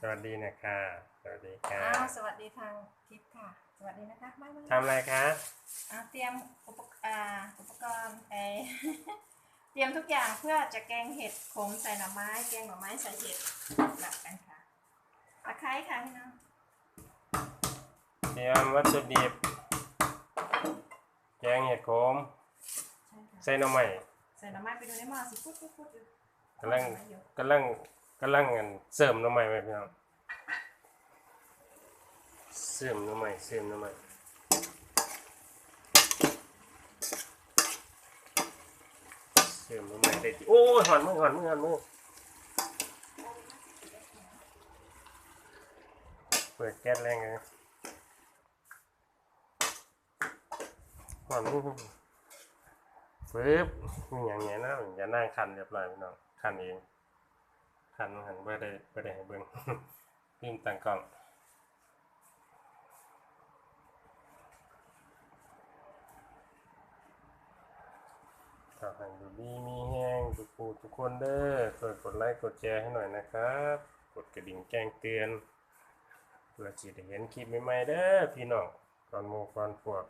สวัสดีนะคะสวัสดีค่ะอ้าวสวัสดีทางทิพย์ค่ะ สวัสดีนะคะไม่ไม่ทำอะไรคะอ่าเตรียมอุปกอ่าอุปกรณ์ไอเตรียมทุกอย่างเพื่อจะแกงเห็ดขมใส่หน่อไม้แกงหน่อไม้ใส่เห็ดแบบกันค่ะตะไคร้ค่ะพี่น้องเตรียมวัตถุดิบแกงเห็ดโขมใช่ค่ะใส่หน่อไม้ใส่หน่อไม้ไปดูในหม้อสิพุดพุดพุดอยู่กำลังหน่อไม้อยู่กำลัง กำลังอันเสริมหน่อไม้ไว้พี่น้องเสริมหน่อไม้เสริมหน่อไม้เสริมหน่อไม้ได้ที่โอ้ยหอนมือหอนมือหอนมือเปิดแก๊สแรงเลยหอนมือปึ๊บมีอย่างเงี้ยนะอย่านั่งคันเรียบร้อยพี่น้องคันเอง คันหันไม่ได้ไม่ได้ให้เบิ่งปิ้งต่างกล้องขอให้ดูดีมีแห้งทุกผู้ทุกคนเด้อช่วยกดไลค์กดแชร์ให้หน่อยนะครับ กดกระดิ่งแจ้งเตือนเพื่อสิได้เห็นคลิปใหม่ๆเด้อพี่น้องก่อนหมู่ก่อนพวก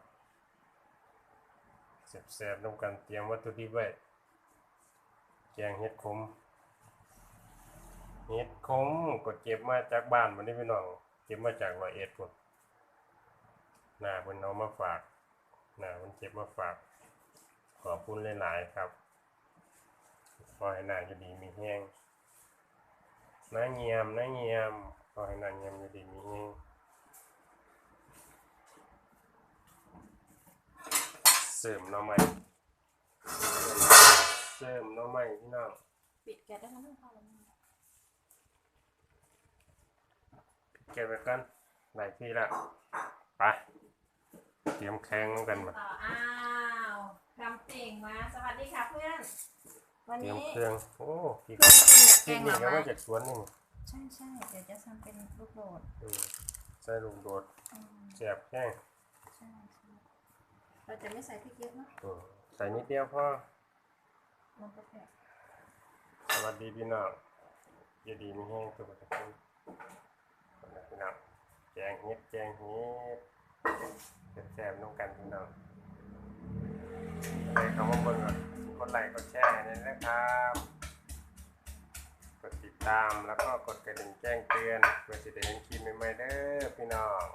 แซ่บๆน้ำกันเตรียมวัตถุดิบไว้แกงเห็ดขม เห็ดขมก็เก็บมาจากบ้านมันได้พี่น้องเก็บมาจากร้อยเอ็ดพุ่นหน้าเพิ่นเอามาฝากหน้าเพิ่นเก็บมาฝาก ขอบคุณหลายๆครับขอให้หน้าอยู่ดีมีแห้งหน้าเงียมหน้าเงียมขอให้หน้าเงียมอยู่ดีมีแห้งเสริมน่อไม้เสริมน่อไม้พี่น้องปิดแก๊สได้ทั้งนั้นพอแล้ว เก็บไว้กันหลายที่ละไปเตรียมแข่งกันมาต่ออ้าวคำติ่งมาสวัสดีค่ะเพื่อน วันเตรียมนี้เครื่องโอ้พี่เพื่อนติ่งอยากแกพี่งหนี่น่อก็ไม้มาจากสวนนี่นี่ใช่ใช่เดี๋ยวจะทำเป็นลูกโดดอืมใส่ลูกโดดอืมแซ่บแห้งใช่ใช่เราจะไม่ใส่พริกเยอะเนอะอืมใส่นิดเดียวพอมันก็แค่สวัสดีพี่น้องอย่าดีมีแห้งตัวทุกคนคนละพี่น้อง แจงเฮ็ดแจงเฮ็ดแซ่บๆน้องกันพี่น้องไรคำว่าเบิ่งก่อนกดไลค์กดแชร์นี่นะครับ กดติดตามแล้วก็กดกระดิ่งแจ้งเตือนเพื่อจะได้เห็นคลิปใหม่ๆเด้อพี่น้อง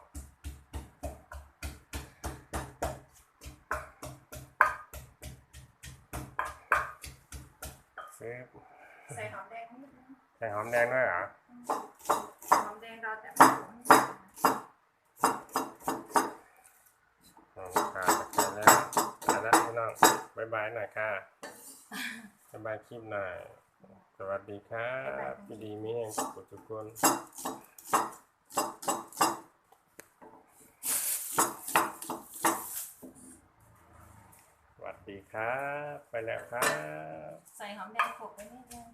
ซื้อ ใส่หอมแดงนิดนึงใส่หอมแดงด้วยเหรอหอมแดงเราแต่ไม่ต้องอืมค่ะจัดการแล้วไปแล้วพี่น้องบายบายหน่อยค่ะบายบายคลิปหน่อย สวัสดีครับพี่ดีมีแห่งสุขทุกคนสวัส ดีครับ ไปแล้วครับ ใส่หอมแดงโขลกไปนิดนึง